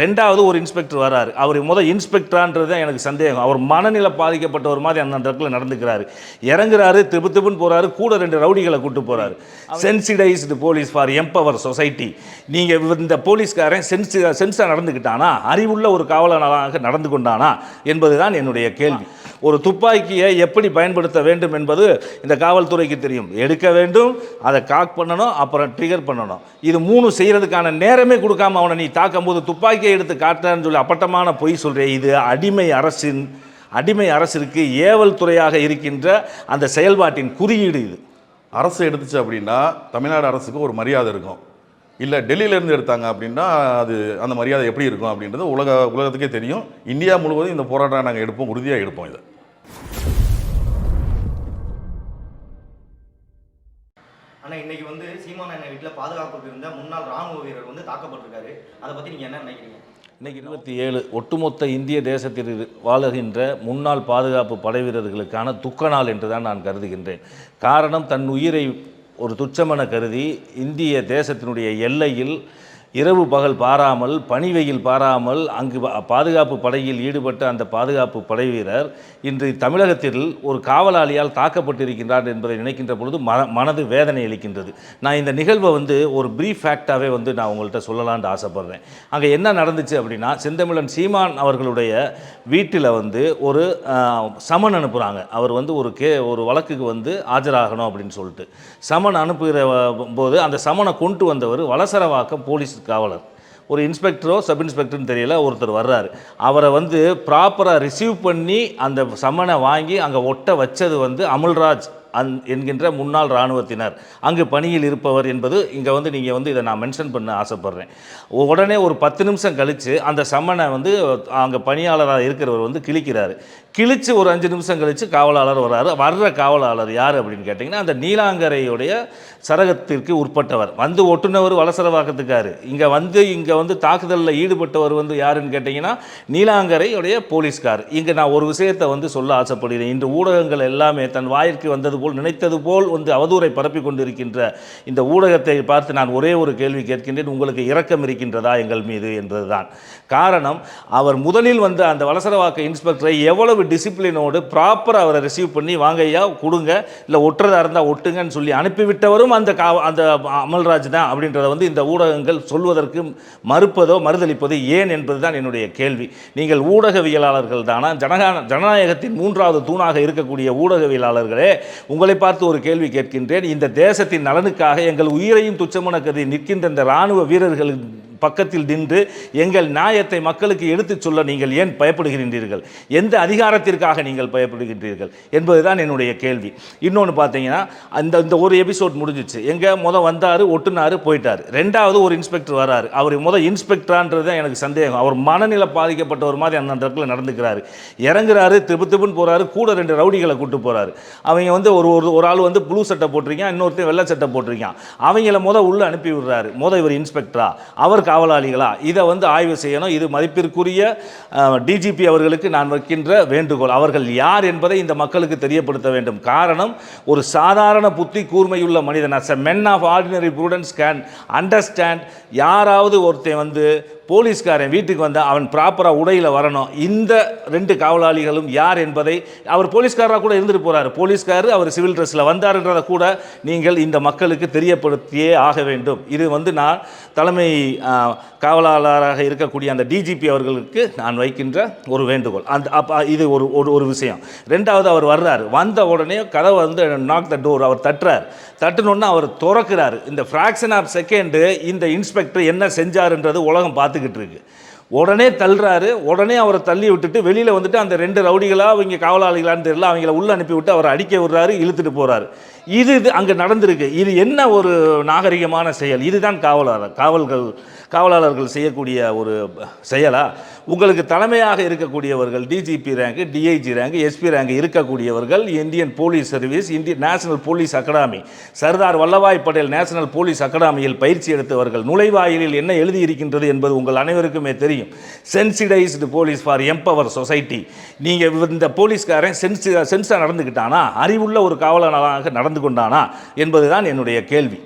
ரெண்டாவது ஒரு இன்ஸ்பெக்டர் வராரு. அவர் முதல் இன்ஸ்பெக்டரான்றது தான் எனக்கு சந்தேகம். அவர் மனநிலை பாதிக்கப்பட்ட ஒரு மாதிரி அந்த இடத்துல நடந்துக்கிறாரு. இறங்குறாரு திப்பு திப்புன்னு போறாரு கூட ரெண்டு ரவுடிகளை கூட்டு போறாரு. Sensitized police for empower society நீங்கள் இந்த போலீஸ்காரன் சென்சி சென்ஸாக நடந்துக்கிட்டானா? அறிவுள்ள ஒரு காவலனாக நடந்து கொண்டானா? என்பதுதான் என்னுடைய கேள்வி. ஒரு துப்பாக்கியை எப்படி பயன்படுத்த வேண்டும் என்பது இந்த காவல்துறைக்கு தெரியும். எடுக்க வேண்டும் அதை காக் பண்ணணும் அப்புறம் ட்ரிகர் பண்ணணும். இது மூணு செய்கிறதுக்கான நேரமே கொடுக்காம அவனை நீ தாக்கும் போது துப்பாக்கியை எடுத்து காட்டுறேன்னு சொல்லி அப்பட்டமான பொய் சொல்கிறேன் இது அடிமை அரசின் அடிமை அரசிற்கு ஏவல் துறையாக இருக்கின்ற அந்த செயல்பாட்டின் குறியீடு இது. அரசு எடுத்துச்சு அப்படின்னா தமிழ்நாடு அரசுக்கு ஒரு மரியாதை இருக்கும். இல்லை டெல்லியிலேருந்து எடுத்தாங்க அப்படின்னா அது அந்த மரியாதை எப்படி இருக்கும் அப்படின்றது உலக உலகத்துக்கே தெரியும். இந்தியா முழுவதும் இந்த போராட்டம் நாங்கள் எடுப்போம் உறுதியாக எடுப்போம் இதை. இன்னைக்கு வந்து சீமான அண்ணன் வீட்டில் பாதுகாப்புக்கு இருந்த முன்னாள் ராணுவ வீரர் வந்து தாக்கப்பட்டிருக்காரு. அதை பத்தி நீங்க என்ன நினைக்கிறீங்க? இன்னைக்கு இருபத்தி ஏழு ஒட்டுமொத்த இந்திய தேசத்தில் வாழுகின்ற முன்னாள் பாதுகாப்பு படை வீரர்களுக்கான துக்க நாள் என்று தான் நான் கருதுகின்றேன். காரணம் தன் உயிரை ஒரு துச்சமென கருதி இந்திய தேசத்தினுடைய எல்லையில் இரவு பகல் பாராமல் பனி வெயில் பாராமல் அங்கு பாதுகாப்பு படையில் ஈடுபட்ட அந்த பாதுகாப்பு படை வீரர் இன்று தமிழகத்தில் ஒரு காவலாளியால் தாக்கப்பட்டிருக்கின்றார் என்பதை நினைக்கின்ற பொழுது மன மனது வேதனை அளிக்கின்றது. நான் இந்த நிகழ்வை வந்து ஒரு ப்ரீஃப் ஃபேக்டாகவே வந்து நான் உங்கள்கிட்ட சொல்லலான்னு ஆசைப்பட்றேன். அங்கே என்ன நடந்துச்சு அப்படின்னா செந்தமிழன் சீமான் அவர்களுடைய வீட்டில் வந்து ஒரு சமன் அனுப்புகிறாங்க அவர் வந்து ஒரு கே ஒரு வழக்குக்கு வந்து ஆஜராகணும் அப்படின்னு சொல்லிட்டு. சமன் அனுப்புகிற போது அந்த சமனை கொண்டு வந்தவர் வலசரவாக்கம் போலீஸ் காவலர். ஒரு இன்ஸ்பெக்டரோ சப் இன்ஸ்பெக்டர்னு தெரியல ஒருத்தர் வர்றாரு. அவரை வந்து ப்ராப்பராக ரிசீவ் பண்ணி அந்த சம்மனை வாங்கி அங்கே ஒட்ட வச்சது வந்து அமுல்ராஜ் அந் என்கின்ற முன்னாள் இராணுவத்தினர். அங்கு பணியில் இருப்பவர் என்பது இங்கே வந்து நீங்கள் வந்து இதை நான் மென்ஷன் பண்ண ஆசைப்பட்றேன். உடனே ஒரு பத்து நிமிஷம் கழித்து அந்த சம்மனை வந்து அங்கே பணியாளராக இருக்கிறவர் வந்து கிழிக்கிறாரு. கிழிச்சு ஒரு அஞ்சு நிமிஷம் கழித்து காவலாளர் வர்றாரு. வர்ற காவலாளர் யார் அப்படின்னு கேட்டிங்கன்னா அந்த நீலாங்கரையுடைய சரகத்திற்கு உட்பட்டவர். வந்து ஒட்டுனவர் வலசரவாக்கத்துக்காரு. இங்கே வந்து இங்கே வந்து தாக்குதலில் ஈடுபட்டவர் வந்து யாருன்னு கேட்டிங்கன்னா நீலாங்கரையுடைய போலீஸ்கார். இங்கே நான் ஒரு விஷயத்தை வந்து சொல்ல ஆசைப்படுகிறேன். இன்று ஊடகங்கள் எல்லாமே தன் வாயிற்கு வந்தது போல் நினைத்தது போல் வந்து அவதூறை பரப்பி கொண்டிருக்கின்ற இந்த ஊடகத்தை பார்த்து நான் ஒரே ஒரு கேள்வி கேட்கின்றேன். உங்களுக்கு இரக்கம் இருக்கின்றதா எங்கள் மீது என்பதுதான். காரணம் அவர் முதலில் வந்த அந்த வலசரவாக்க இன்ஸ்பெக்டரை எவ்வளவு டிசிப்ளினோடு ப்ராப்பராக அவரை ரிசீவ் பண்ணி வாங்க ஐயா கொடுங்க. இல்லை ஒட்டுறதா இருந்தால் ஒட்டுங்கன்னு சொல்லி அனுப்பிவிட்டவரும் அந்த கா அந்த அமல்ராஜ் தான். அப்படின்றத வந்து இந்த ஊடகங்கள் சொல்வதற்கு மறுப்பதோ மறுதளிப்பதோ ஏன் என்பதுதான் என்னுடைய கேள்வி. நீங்கள் ஊடகவியலாளர்கள் தானா? ஜனகா ஜனநாயகத்தின் மூன்றாவது தூணாக இருக்கக்கூடிய ஊடகவியலாளர்களே உங்களை பார்த்து ஒரு கேள்வி கேட்கின்றேன். இந்த தேசத்தின் நலனுக்காக எங்கள் உயிரையும் துச்சமென கருதி நிற்கின்ற இந்த இராணுவ வீரர்களின் பக்கத்தில் நின்று எங்கள் நியாயத்தை மக்களுக்கு எடுத்துச் சொல்ல நீங்கள் ஏன் பயப்படுகின்றீர்கள்? எந்த அதிகாரத்திற்காக நீங்கள் பயப்படுகின்றீர்கள்? என்பதுதான் என்னுடைய கேள்வி. இன்னொன்று பார்த்தீங்கன்னா அந்த இந்த ஒரு எபிசோட் முடிஞ்சிச்சு. எங்கே முத வந்தார் ஒட்டுனாரு போயிட்டார். ரெண்டாவது ஒரு இன்ஸ்பெக்டர் வராரு. அவர் முத இன்ஸ்பெக்டரான்றது தான் எனக்கு சந்தேகம். அவர் மனநிலை பாதிக்கப்பட்ட ஒரு மாதிரி அந்த இடத்துல நடந்துக்கிறாரு. இறங்குறாரு திருப்பு திருப்புன்னு போகிறாரு கூட ரெண்டு ரவுடிகளை கூட்டு போகிறாரு அவங்க வந்து ஒரு ஒரு ஒரு ஆள் வந்து ப்ளூ சட்டை போட்டிருக்கான் இன்னொருத்தர் வெள்ளை சட்டை போட்டிருக்கான். அவங்கள முத உள்ளே அனுப்பி விடுறாரு. முத இவர் இன்ஸ்பெக்டரா அவர் காவலாளிகளா? இதை வந்து ஆய்வு செய்யணும். இது மதிப்பிற்குரிய டிஜிபி அவர்களுக்கு நான் வைக்கின்ற வேண்டுகோள். அவர்கள் யார் என்பதை இந்த மக்களுக்கு தெரியப்படுத்த வேண்டும். காரணம் ஒரு சாதாரண புத்தி கூர்மையுள்ள மனிதன். As a man of ordinary prudence can understand யாராவது ஒருத்தன் வந்து போலீஸ்காரன் வீட்டுக்கு வந்தால் அவன் ப்ராப்பராக உடையில் வரணும். இந்த ரெண்டு காவலாளிகளும் யார் என்பதை அவர் போலீஸ்காரராக கூட இருந்துட்டு போகிறார் போலீஸ்காரர் அவர் சிவில் ட்ரெஸ்ஸில் வந்தாருன்றதை கூட நீங்கள் இந்த மக்களுக்கு தெரியப்படுத்தியே ஆக வேண்டும். இது வந்து நான் தலைமை காவலாளராக இருக்கக்கூடிய அந்த டிஜிபி அவர்களுக்கு நான் வைக்கின்ற ஒரு வேண்டுகோள். அந்த அப்போ இது ஒரு ஒரு ஒரு விஷயம். ரெண்டாவது அவர் வர்றாரு. வந்த உடனே கதவை வந்து நாக் த டோர் அவர் தட்டுறார். தட்டுனோன்னா அவர் திறக்கிறார். இந்த ஃப்ராக்ஷன் ஆஃப் செகண்டு இந்த இன்ஸ்பெக்டர் என்ன செஞ்சாருன்றது உலகம் பார்த்துக்கிட்டு இருக்கு. உடனே தள்ளுறாரு. உடனே அவரை தள்ளி விட்டுட்டு வெளியில் வந்துட்டு அந்த ரெண்டு ரவுடிகளாக அவங்க காவலாளிகளான்னு தெரியல அவங்கள உள்ளே அனுப்பி விட்டு அவரை அடிக்க விடுறாரு இழுத்துட்டு போகிறாரு இது இது அங்கே நடந்திருக்கு. இது என்ன ஒரு நாகரிகமான செயல்? இதுதான் காவலாளர் காவல்கள் காவலாளர்கள் செய்யக்கூடிய ஒரு செயலா? உங்களுக்கு தலைமையாக இருக்கக்கூடியவர்கள் DGP rank DIG rank SP rank இருக்கக்கூடியவர்கள் இந்தியன் போலீஸ் சர்வீஸ் இந்திய national police academy Sardar Vallabhbhai Patel national police அகாடமியில் பயிற்சி எடுத்தவர்கள். நுழைவாயிலில் என்ன எழுதியிருக்கின்றது என்பது உங்கள் அனைவருக்குமே தெரியும். Sensitized police for empower society நீங்கள் இந்த போலீஸ்காரன் சென்சி சென்ஸாக நடந்துக்கிட்டானா? அறிவுள்ள ஒரு காவலனாக நடந்து கொண்டானா? என்பதுதான் என்னுடைய கேள்வி.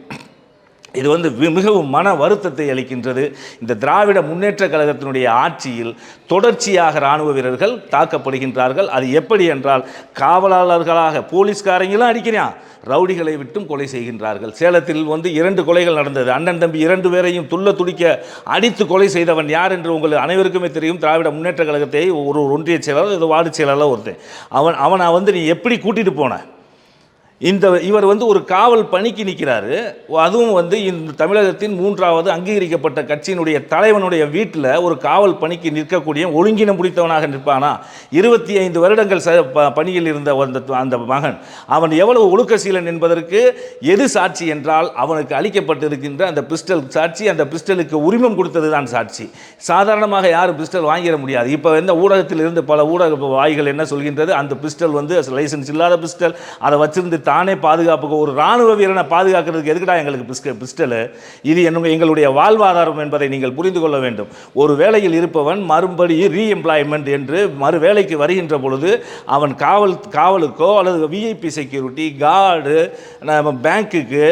இது வந்து மிகவும் மன வருத்தத்தை அளிக்கின்றது. இந்த திராவிட முன்னேற்ற கழகத்தினுடைய ஆட்சியில் தொடர்ச்சியாக இராணுவ வீரர்கள் தாக்கப்படுகின்றார்கள். அது எப்படி என்றால் காவலாளர்களாக போலீஸ்காரங்களும் அடிக்கிறான் ரவுடிகளை விட்டும் கொலை செய்கின்றார்கள். சேலத்தில் வந்து இரண்டு கொலைகள் நடந்தது. அண்ணன் தம்பி இரண்டு பேரையும் துள்ள துடிக்க அடித்து கொலை செய்தவன் யார் என்று உங்களுக்கு அனைவருக்குமே தெரியும். திராவிட முன்னேற்ற கழகத்தை ஒரு ஒன்றிய செயலாளர் இது வார்டு செயலாளர் ஒருத்தன். அவன் அவனை வந்து நீ எப்படி கூட்டிகிட்டு போன? இந்த இவர் வந்து ஒரு காவல் பணிக்கு நிற்கிறாரு அதுவும் வந்து இந்த தமிழகத்தின் மூன்றாவது அங்கீகரிக்கப்பட்ட கட்சியினுடைய தலைவனுடைய வீட்டில் ஒரு காவல் பணிக்கு நிற்கக்கூடிய ஒழுங்கினம் பிடித்தவனாக நிற்பானா? இருபத்தி ஐந்து வருடங்கள் ச ப- பணியில் இருந்த அந்த அந்த மகன் அவன் எவ்வளவு ஒழுக்கசீலன் என்பதற்கு எது சாட்சி என்றால் அவனுக்கு அளிக்கப்பட்டிருக்கின்ற அந்த பிஸ்டல் சாட்சி அந்த பிஸ்டலுக்கு உரிமம் கொடுத்தது தான் சாட்சி. சாதாரணமாக யாரும் பிஸ்டல் வாங்கிட முடியாது. இப்போ இந்த ஊடகத்தில் இருந்து பல ஊடக வாய்கள் என்ன சொல்கின்றது? அந்த பிஸ்டல் வந்து லைசன்ஸ் இல்லாத பிஸ்டல் அதை வச்சிருந்து தானே பாதுகாப்புக்கு ஒரு ராணுவ வீரனை பாதுகாக்கிறதுக்கு எதுக்குடா எங்களுக்கு பிஸ்க பிஸ்டலு? இது என்னும் எங்களுடைய வாழ்வாதாரம் என்பதை நீங்கள் புரிந்து கொள்ள வேண்டும். ஒரு வேலையில் இருப்பவன் மறுபடி ரீஎம்ப்ளாய்மெண்ட் என்று மறு வேலைக்கு வருகின்ற பொழுது அவன் காவல் காவலுக்கோ அல்லது விஐபி செக்யூரிட்டி கார்டு நம்ம பேங்க்குக்கு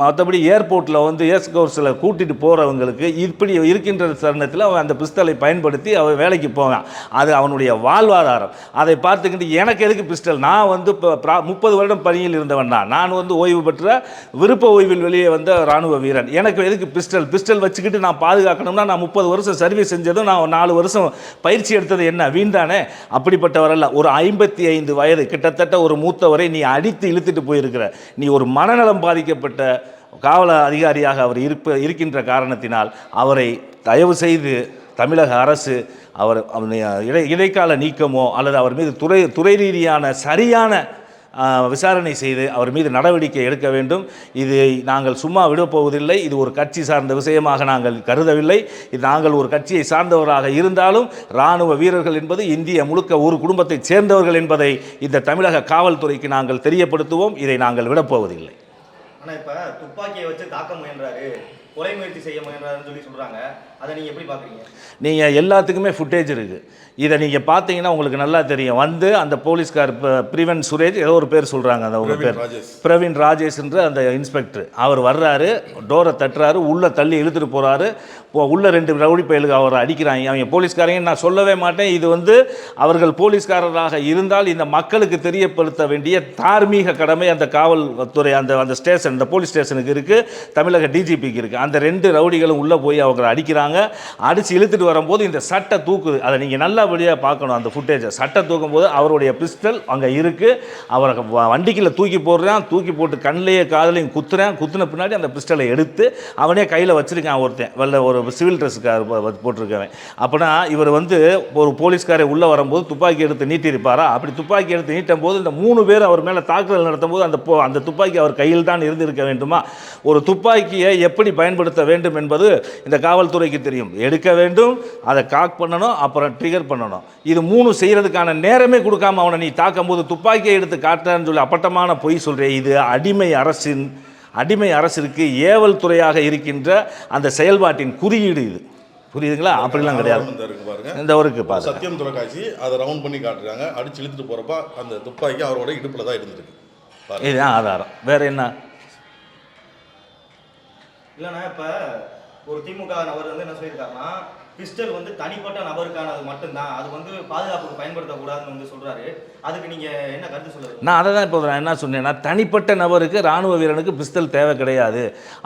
மற்றபடி ஏர்போர்ட்டில் வந்து ஏர்ஸ் கோர்ஸில் கூட்டிகிட்டு போகிறவங்களுக்கு இப்படி இருக்கின்ற தருணத்தில் அவன் அந்த பிஸ்டலை பயன்படுத்தி அவன் வேலைக்கு போவான். அது அவனுடைய வாழ்வாதாரம். அதை பார்த்துக்கிட்டு எனக்கு எதுக்கு பிஸ்டல்? நான் வந்து இப்போ முப்பது வருடம் பணியில் இருந்தவன் தான். நான் வந்து ஓய்வு பெற்ற விருப்ப ஓய்வில் வெளியே வந்த ராணுவ வீரன். எனக்கு எதுக்கு பிஸ்டல்? பிஸ்டல் வச்சுக்கிட்டு நான் பாதுகாக்கணும்னா நான் முப்பது வருஷம் சர்வீஸ் செஞ்சதும் நான் நாலு வருஷம் பயிற்சி எடுத்தது என்ன? வீண்தானே? அப்படிப்பட்டவர் அல்ல. ஒரு ஐம்பத்தி ஐந்து வயது கிட்டத்தட்ட ஒரு மூத்தவரை நீ அடித்து இழுத்துட்டு போயிருக்கிற. நீ ஒரு மனநலம் பாதிக்கப்பட்ட காவல அதிகாரியாக அவர் இருப்ப இருக்கின்ற காரணத்தினால் அவரை தயவு செய்து தமிழக அரசு அவர் அவனை இடை இடைக்கால நீக்கமோ அல்லது அவர் மீது துறை துறை ரீதியான சரியான விசாரணை செய்து அவர் மீது நடவடிக்கை எடுக்க வேண்டும். இதை நாங்கள் சும்மா விடப் போவதில்லை. இது ஒரு கட்சி சார்ந்த விஷயமாக நாங்கள் கருதவில்லை. இது நாங்கள் ஒரு கட்சியை சார்ந்தவராக இருந்தாலும் இராணுவ வீரர்கள் என்பது இந்திய முழுக்க ஒரு குடும்பத்தைச் சேர்ந்தவர்கள் என்பதை இந்த தமிழக காவல்துறைக்கு நாங்கள் தெரியப்படுத்துவோம். இதை நாங்கள் விடப்போவதில்லை ஆனா இப்ப துப்பாக்கியை வச்சு தாக்க முயன்றாரு. கொலை முயற்சி செய்ய முயன்றாருன்னு சொல்லி சொல்றாங்க. அதை நீங்க எப்படி பாக்குறீங்க? நீங்கள் எல்லாத்துக்குமே ஃபுட்டேஜ் இருக்குது இதை நீங்கள் பார்த்தீங்கன்னா உங்களுக்கு நல்லா தெரியும். வந்து அந்த போலீஸ்கார் பிரிவன் சுரேஷ் ஏதோ ஒரு பேர் சொல்கிறாங்க அந்த அவங்க பிரவீன் பேர். ராஜேஷ். பிரவீன் ராஜேஷ்ன்ற அந்த இன்ஸ்பெக்டர். அவர் வர்றாரு டோரை தட்டுறாரு உள்ளே தள்ளி இழுத்துட்டு போகிறாரு உள்ள ரெண்டு ரவுடி பயலுக்கு அவரை அடிக்கிறாங்க. அவங்க போலீஸ்காரங்க நான் சொல்லவே மாட்டேன். இது வந்து அவர்கள் போலீஸ்காரராக இருந்தால் இந்த மக்களுக்கு தெரியப்படுத்த வேண்டிய தார்மீக கடமை அந்த காவல்துறை அந்த அந்த ஸ்டேஷன் அந்த போலீஸ் ஸ்டேஷனுக்கு இருக்குது தமிழக டிஜிபிக்கு இருக்குது அந்த ரெண்டு ரவுடிகளும் உள்ளே போய் அவங்க அடிக்கிறாங்க. அடித்து இழுத்துட்டு வரும்போது இந்த சட்டை தூக்குது. அதை நீங்கள் நல்லபடியாக பார்க்கணும் அந்த ஃபுட்டேஜை சட்டை தூக்கும் போது அவருடைய பிஸ்டல் அங்கே இருக்குது அவரை வண்டிக்கில் தூக்கி போடுறான். தூக்கி போட்டு கண்ணிலேயே காதலையும் குத்துறேன். குத்துன பின்னாடி அந்த பிஸ்டலை எடுத்து அவனே கையில் வச்சிருக்கான் ஒருத்தன். வெள்ள ஒரு சிவில் ட்ரெஸ்ஸுக்கார் போட்டிருக்கவன். அப்படின்னா இவர் வந்து ஒரு போலீஸ்காரை உள்ளே வரும்போது துப்பாக்கி எடுத்து நீட்டியிருப்பாரா? அப்படி துப்பாக்கி எடுத்து நீட்டும் போது இந்த மூணு பேர் அவர் மேலே தாக்குதல் நடத்தும் போது அந்த போ- அந்த துப்பாக்கி அவர் கையில் தான் இருந்திருக்க வேண்டுமா? ஒரு துப்பாக்கியை எப்படி பயன்படுத்த வேண்டும் என்பது இந்த காவல்துறைக்கு தெரியும். எடுக்க வேண்டும் அதை காக் பண்ணணும் அப்புறம் ட்ரிகர் பண்ணணும். இது மூணு செய்கிறதுக்கான நேரமே கொடுக்காம அவனை நீ தாக்கும் போது துப்பாக்கியை எடுத்து காட்டுறேன்னு சொல்லி அப்பட்டமான பொய் சொல்கிறேன் இது அடிமை அரசின் அடிமை அரசிற்கு ஏவல் துறையாக இருக்கின்ற அந்த செயல்பாட்டின் குறியீடு இது. புரியுதுங்களா? அப்படிலாம் கிடையாது. இந்த இருக்கு பாருங்க. இந்த ஒருக்கு பாருங்க. சத்தியம் தொலைக்காட்சி அதை ரவுண்ட் பண்ணி காட்டுறாங்க. அடிச்சு இழுத்துட்டு போறப்ப அந்த துப்பாக்கி அவரோட இடுப்புல தான் இருந்திருக்கு. பாருங்க. இதுதான் ஆதாரம். வேற என்ன? இல்லைன்னா இப்ப ஒரு திமுக நபர் வந்து என்ன சொல்லியிருக்காருன்னா பிஸ்டல் வந்து தனிப்பட்ட நபருக்கானது மட்டும்தான். அது வந்து பாதுகாப்புக்கு பயன்படுத்தக்கூடாதுன்னு வந்து சொல்றாரு. அதுக்கு நீங்க என்ன கருத்து சொல்லுங்க நான் அதை தான் இப்போ நான் என்ன சொன்னேன்னா தனிப்பட்ட நபருக்கு ராணுவ வீரனுக்கு பிஸ்தல் தேவை கிடையாது.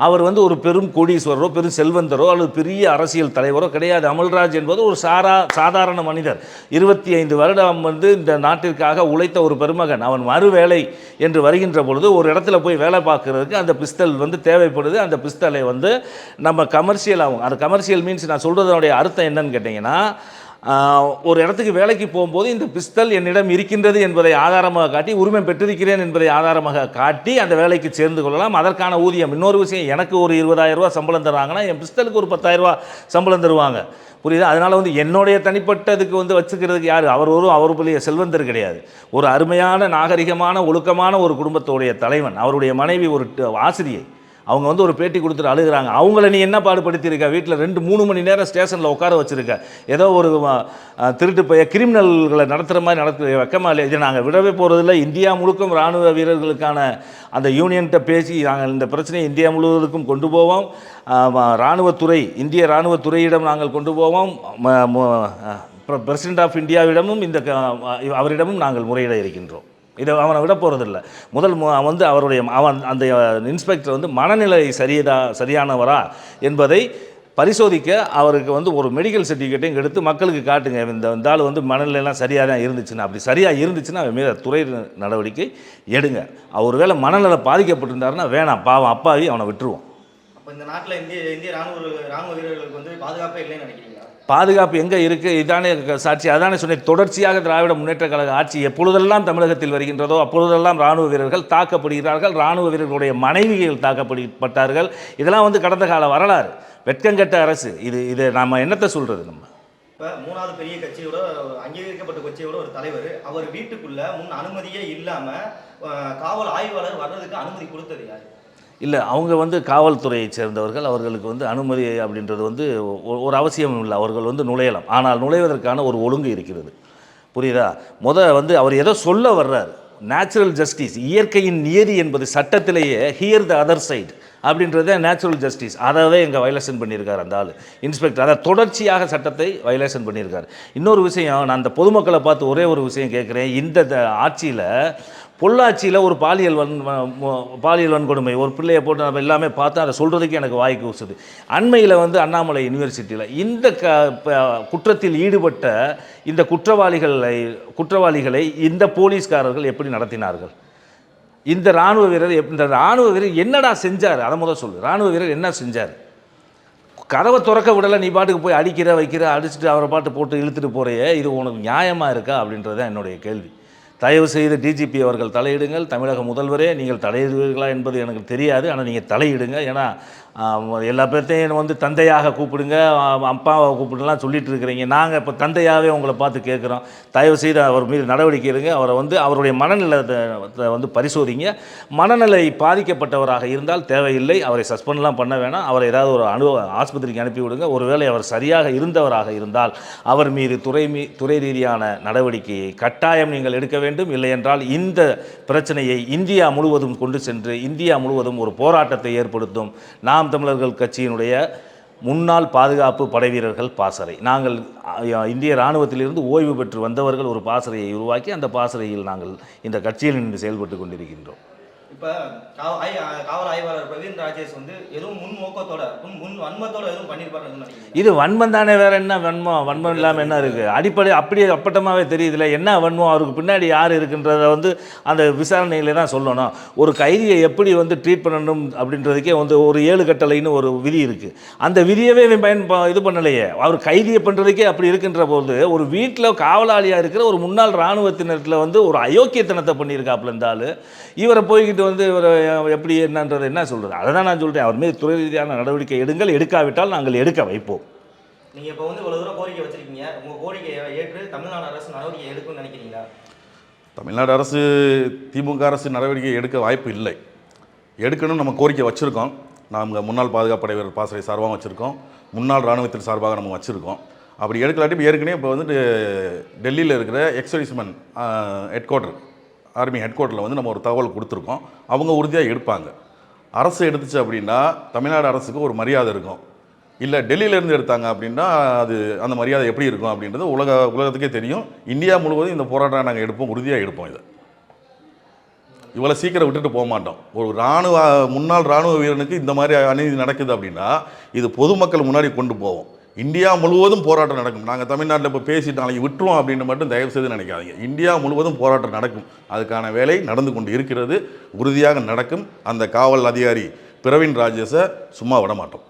அவர் வந்து ஒரு பெரும் கோடீஸ்வரரோ பெரும் செல்வந்தரோ அல்லது பெரிய அரசியல் தலைவரோ கிடையாது. அமல்ராஜ் என்பது ஒரு சாரா சாதாரண மனிதர். இருபத்தி ஐந்து வருடம் வந்து இந்த நாட்டிற்காக உழைத்த ஒரு பெருமகன். அவன் மறுவேலை என்று வருகின்ற பொழுது ஒரு இடத்துல போய் வேலை பார்க்கறதுக்கு அந்த பிஸ்தல் வந்து தேவைப்படுது. அந்த பிஸ்தலை வந்து நம்ம கமர்ஷியல் ஆகும். அந்த கமர்ஷியல் மீன்ஸ் நான் சொல்கிறதனுடைய அர்த்தம் என்னன்னு கேட்டிங்கன்னா ஒரு இடத்துக்கு வேலைக்கு போகும்போது இந்த பிஸ்தல் என்னிடம் இருக்கின்றது என்பதை ஆதாரமாக காட்டி உரிமை பெற்றிருக்கிறேன் என்பதை ஆதாரமாக காட்டி அந்த வேலைக்கு சேர்ந்து கொள்ளலாம். அதற்கான ஊதியம். இன்னொரு விஷயம் எனக்கு ஒரு இருபதாயிரம் சம்பளம் தருவாங்கன்னா என் பிஸ்தலுக்கு ஒரு பத்தாயிரம் சம்பளம் தருவாங்க. புரியுது? அதனால் வந்து என்னுடைய தனிப்பட்டதுக்கு வந்து வச்சுக்கிறதுக்கு யார்? அவர் ஒரு அவர் பெரிய செல்வந்தர் கிடையாது. ஒரு அருமையான நாகரிகமான ஒழுக்கமான ஒரு குடும்பத்துடைய தலைவன் அவருடைய மனைவி ஒரு ஆசிரியை. அவங்க வந்து ஒரு பேட்டி கொடுத்துட்டு அழுகுறாங்க. அவங்கள நீ என்ன பாடுபடுத்தியிருக்க? வீட்டில் ரெண்டு மூணு மணி நேரம் ஸ்டேஷனில் உட்கார வச்சுருக்க. ஏதோ ஒரு திருட்டு பைய கிரிமினல்களை நடத்துகிற மாதிரி நடத்து வெக்கமா இல்லையா இதை நாங்கள் விடவே போகிறதில்ல இந்தியா முழுக்கும் இராணுவ வீரர்களுக்கான அந்த யூனியன்கிட்ட பேசி நாங்கள் இந்த பிரச்சனையை இந்தியா முழுவதற்கும் கொண்டு போவோம். இராணுவத்துறை இந்திய இராணுவத்துறையிடம் நாங்கள் கொண்டு போவோம். பிரசிடென்ட் ஆஃப் இந்தியாவிடமும் இந்த க- அவரிடமும் நாங்கள் முறையிட இருக்கின்றோம். இதை அவனை விட போகிறதில்ல முதல் மு- அவன் வந்து அவருடைய அவன் அந்த இன்ஸ்பெக்டர் வந்து மனநிலை சரியதா சரியானவரா என்பதை பரிசோதிக்க அவருக்கு வந்து ஒரு மெடிக்கல் சர்டிஃபிகேட்டையும் எடுத்து மக்களுக்கு காட்டுங்க. இந்த இந்த ஆள் வந்து மனநிலையெல்லாம் சரியாக தான் இருந்துச்சுன்னா. அப்படி சரியாக இருந்துச்சுன்னா அவன் மீது துறை நடவடிக்கை எடுங்க. அவர் வேலை மனநல பாதிக்கப்பட்டிருந்தாருன்னா வேணாம். பாவம் அப்பாவி அவனை விட்டுருவோம். அப்போ இந்த நாட்டில் இந்திய இந்திய ராணுவ ராணுவ வீரர்களுக்கு வந்து பாதுகாப்பே இல்லைன்னு நினைக்கிறீங்களா பாதுகாப்பு எங்கே இருக்குது இதானே சாட்சி. அதானே சொன்னேன். தொடர்ச்சியாக திராவிட முன்னேற்ற கழக ஆட்சி எப்பொழுதெல்லாம் தமிழகத்தில் வருகின்றதோ அப்பொழுதெல்லாம் ராணுவ வீரர்கள் தாக்கப்படுகிறார்கள். ராணுவ வீரர்களுடைய மனைவிகள் தாக்கப்பட்டார்கள் இதெல்லாம் வந்து கடந்த கால வரலாறு. வெட்கங்கெட்ட அரசு. இது இது நாம் என்னத்தை சொல்கிறது நம்ம? இப்போ மூணாவது பெரிய கட்சியோட அங்கீகரிக்கப்பட்ட கட்சியோட ஒரு தலைவர் அவர் வீட்டுக்குள்ளே முன் அனுமதியே இல்லாமல் காவல் ஆய்வாளர் வர்றதுக்கு அனுமதி கொடுத்தது யார்? இல்லை அவங்க வந்து காவல்துறையைச் சேர்ந்தவர்கள் அவர்களுக்கு வந்து அனுமதி அப்படின்றது வந்து ஒரு அவசியம் இல்லை. அவர்கள் வந்து நுழையலாம். ஆனால் நுழைவதற்கான ஒரு ஒழுங்கு இருக்கிறது. புரியுதா? முத வந்து அவர் ஏதோ சொல்ல வர்றார்? நேச்சுரல் ஜஸ்டிஸ் இயற்கையின் நியதி என்பது சட்டத்திலேயே ஹியர் த அதர் சைடு அப்படின்றத நேச்சுரல் ஜஸ்டிஸ் அதாவது எங்கள் வயலேஷன் பண்ணியிருக்கார் அந்த ஆள். இன்ஸ்பெக்டர் அதை தொடர்ச்சியாக சட்டத்தை வயலேஷன் பண்ணியிருக்கார். இன்னொரு விஷயம் நான் அந்த பொதுமக்களை பார்த்து ஒரே ஒரு விஷயம் கேட்குறேன். இந்த ஆட்சியில் பொள்ளாச்சியில் ஒரு பாலியல் வன் பாலியல் வன்கொடுமை. ஒரு பிள்ளையை போட்டு நம்ம எல்லாமே பார்த்து அதை சொல்கிறதுக்கு எனக்கு வாய்க்கு கூசுது. அண்மையில் வந்து அண்ணாமலை யூனிவர்சிட்டியில் இந்த க ப- குற்றத்தில் ஈடுபட்ட இந்த குற்றவாளிகளை குற்றவாளிகளை இந்த போலீஸ்காரர்கள் எப்படி நடத்தினார்கள்? இந்த ராணுவ வீரர் எப்- இந்த ராணுவ வீரர் என்னடா செஞ்சார்? அதை முதல் சொல்லு. ராணுவ வீரர் என்ன செஞ்சார்? கதவை திறக்க விடலை நீ பாட்டுக்கு போய் அடிக்கிற வைக்கிற அடிச்சுட்டு அவரை பாட்டு போட்டு இழுத்துட்டு போறையே இது உனக்கு நியாயமாக இருக்கா அப்படின்றது தான் என்னுடைய கேள்வி. தயவு செய்து டிஜிபி அவர்கள் தலையிடுங்கள். தமிழக முதல்வரே நீங்கள் தலையிடுவீர்களா என்பது எனக்கு தெரியாது. ஆனால் நீங்கள் தலையிடுங்க. ஏன்னா எல்லா பேர்த்தையும் வந்து தந்தையாக கூப்பிடுங்க அப்பாவை கூப்பிடுலாம் சொல்லிட்டு இருக்கிறீங்க நாங்கள் இப்போ தந்தையாகவே உங்களை பார்த்து கேட்குறோம். தயவு செய்து அவர் மீது நடவடிக்கை எடுங்க. அவரை வந்து அவருடைய மனநிலத்தை வந்து பரிசோதிங்க. மனநிலை பாதிக்கப்பட்டவராக இருந்தால் தேவையில்லை. அவரை சஸ்பெண்ட்லாம் பண்ண வேணாம். அவரை ஏதாவது ஒரு அனு ஆஸ்பத்திரிக்கு அனுப்பி விடுங்க. ஒருவேளை அவர் சரியாக இருந்தவராக இருந்தால் அவர் மீது துறை மீ துறை ரீதியான நடவடிக்கையை கட்டாயம் நீங்கள் எடுக்க வேண்டும். இல்லை என்றால் இந்த பிரச்சனையை இந்தியா முழுவதும் கொண்டு சென்று இந்தியா முழுவதும் ஒரு போராட்டத்தை ஏற்படுத்தும். நாம் தமிழர்கள் கட்சியினுடைய முன்னாள் பாதுகாப்பு படைவீரர்கள் பாசறை. நாங்கள் இந்திய இராணுவத்திலிருந்து ஓய்வு பெற்று வந்தவர்கள் ஒரு பாசறையை உருவாக்கி அந்த பாசறையில் நாங்கள் இந்த கட்சியில் நின்று செயல்பட்டு கொண்டிருக்கின்றோம். இப்போ காவல் ஆய்வாளர் பிரவீன் ராஜேஷ் வந்து எதுவும் முன் நோக்கத்தோட முன் முன் வன்மத்தோட எதுவும் பண்ணியிருப்பாருன்னு இது வன்மம் தானே வேற என்ன வன்மம்? வன்மம் இல்லாமல் என்ன இருக்குது அடிப்படை அப்படியே அப்பட்டமாகவே தெரியுதுல என்ன வன்மம்? அவருக்கு பின்னாடி யார் இருக்குன்றத வந்து அந்த விசாரணையில தான் சொல்லணும். ஒரு கைதியை எப்படி வந்து ட்ரீட் பண்ணணும் அப்படின்றதுக்கே வந்து ஒரு ஏழு கட்டளைன்னு ஒரு விதி இருக்குது அந்த விதியவே இவன் பயன் இது பண்ணலையே. அவர் கைதியை பண்ணுறதுக்கே அப்படி இருக்கின்ற போது ஒரு வீட்டில் காவலாளியாக இருக்கிற ஒரு முன்னாள் இராணுவத்தினத்தில் வந்து ஒரு அயோக்கியத்தனத்தை பண்ணியிருக்காப்புல இருந்தாலும் இவரை போய்கிட்டு வந்து இவரை எப்படி என்னன்றது என்ன சொல்கிறது அதை தான் நான் சொல்கிறேன் அவர் மீது துறை ரீதியான நடவடிக்கை எடுங்கள். எடுக்காவிட்டால் நாங்கள் எடுக்க வைப்போம். நீங்க இப்ப வந்து இவ்வளவு தூரம் கோரிக்கை வச்சிருக்கீங்க. உங்க கோரிக்கையை ஏற்று தமிழ்நாடு அரசு நடவடிக்கை எடுக்கும்னு நினைக்கிறீங்களா? தமிழ்நாடு அரசு திமுக அரசு நடவடிக்கை எடுக்க வாய்ப்பு இல்லை. எடுக்கணும்னு நம்ம கோரிக்கை வச்சுருக்கோம். நாங்கள் முன்னாள் பாதுகாப்பு வீரர் பாசறை சார்பாக வச்சுருக்கோம். முன்னாள் இராணுவத்தில் சார்பாக நம்ம வச்சுருக்கோம். அப்படி எடுக்கலாட்டி இப்போ ஏற்கனவே இப்போ வந்துட்டு டெல்லியில் இருக்கிற ex servicemen head quarter army head குவார்ட்டரில் வந்து நம்ம ஒரு தகவல் கொடுத்துருக்கோம். அவங்க உறுதியாக எடுப்பாங்க. அரசு எடுத்துச்சு அப்படின்னா தமிழ்நாடு அரசுக்கு ஒரு மரியாதை இருக்கும். இல்லை டெல்லியிலேருந்து எடுத்தாங்க அப்படின்னா அது அந்த மரியாதை எப்படி இருக்கும் அப்படின்றது உலக உலகத்துக்கே தெரியும். இந்தியா முழுவதும் இந்த போராட்டம் நாங்கள் எடுப்போம் உறுதியாக எடுப்போம் இதை. இவ்வளோ சீக்கிரம் விட்டுட்டு போக மாட்டோம். ஒரு இராணுவ முன்னாள் இராணுவ வீரனுக்கு இந்த மாதிரி அநீதி நடக்குது அப்படின்னா இது பொதுமக்கள் முன்னாடி கொண்டு போவோம். இந்தியா முழுவதும் போராட்டம் நடக்கும். நாங்கள் தமிழ்நாட்டில் இப்போ பேசிட்டு நாளைக்கு விட்டுருவோம் அப்படின்னு மட்டும் தயவு செய்து நினைக்காதீங்க. இந்தியா முழுவதும் போராட்டம் நடக்கும். அதுக்கான வேலை நடந்து கொண்டு இருக்கிறது. உறுதியாக நடக்கும். அந்த காவல் அதிகாரி பிரவீன் ராஜேஷை சும்மா விட மாட்டோம்.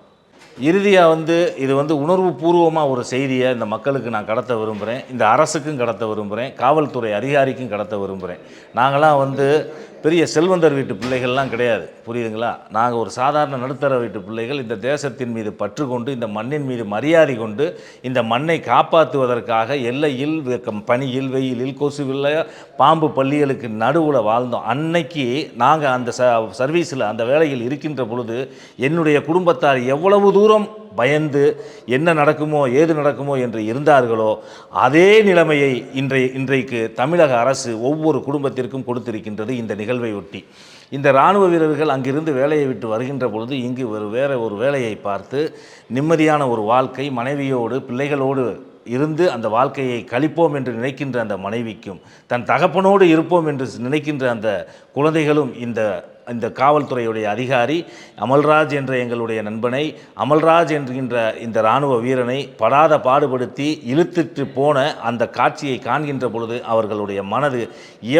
இறுதியாக வந்து இது வந்து உணர்வு பூர்வமாக ஒரு செய்தியை இந்த மக்களுக்கு நான் கடத்த விரும்புகிறேன் இந்த அரசுக்கும் கடத்த விரும்புகிறேன் காவல்துறை அதிகாரிக்கும் கடத்த விரும்புகிறேன் நாங்களாம் வந்து பெரிய செல்வந்தர் வீட்டு பிள்ளைகள்லாம் கிடையாது. புரியுதுங்களா? நாங்கள் ஒரு சாதாரண நடுத்தர வீட்டு பிள்ளைகள் இந்த தேசத்தின் மீது பற்று கொண்டு இந்த மண்ணின் மீது மரியாதை கொண்டு இந்த மண்ணை காப்பாற்றுவதற்காக எல்லையில் பனியில் வெயிலில் கொசுவில் பாம்பு பள்ளிகளுக்கு நடுவில் வாழ்ந்தோம். அன்னைக்கு நாங்கள் அந்த ச சர்வீஸில் அந்த வேலையில் இருக்கின்ற பொழுது என்னுடைய குடும்பத்தார் எவ்வளவு தூரம் பயந்து என்ன நடக்குமோ ஏது நடக்குமோ என்று இருந்தார்களோ அதே நிலைமையை இன்றைய இன்றைக்கு தமிழக அரசு ஒவ்வொரு குடும்பத்திற்கும் கொடுத்திருக்கின்றது இந்த நிகழ்வை ஒட்டி. இந்த இராணுவ வீரர்கள் அங்கிருந்து வேலையை விட்டு வருகின்ற பொழுது இங்கு ஒரு வேறு ஒரு வேலையை பார்த்து நிம்மதியான ஒரு வாழ்க்கை மனைவியோடு பிள்ளைகளோடு இருந்து அந்த வாழ்க்கையை கழிப்போம் என்று நினைக்கின்ற அந்த மனைவிக்கும் தன் தகப்பனோடு இருப்போம் என்று நினைக்கின்ற அந்த குழந்தைகளும் இந்த இந்த காவல்துறையுடைய அதிகாரி அமல்ராஜ் என்ற எங்களுடைய நண்பனை அமல்ராஜ் என்கின்ற இந்த இராணுவ வீரனை படாத பாடுபடுத்தி இழுத்துட்டு போன அந்த காட்சியை காண்கின்ற பொழுது அவர்களுடைய மனது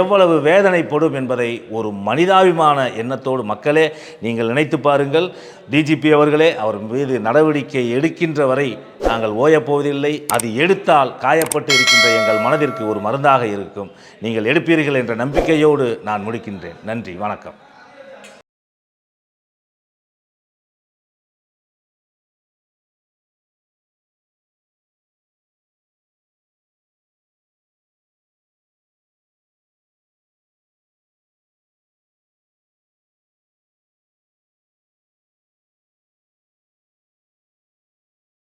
எவ்வளவு வேதனைப்படும் என்பதை ஒரு மனிதாபிமான எண்ணத்தோடு மக்களே நீங்கள் நினைத்து பாருங்கள். டிஜிபி அவர்களே அவர் மீது நடவடிக்கை எடுக்கின்ற வரை நாங்கள் ஓயப்போவதில்லை அது எடுத்தால் காயப்பட்டு இருக்கின்ற எங்கள் மனதிற்கு ஒரு மருந்தாக இருக்கும். நீங்கள் எடுப்பீர்கள் என்ற நம்பிக்கையோடு நான் முடிக்கின்றேன். நன்றி வணக்கம்.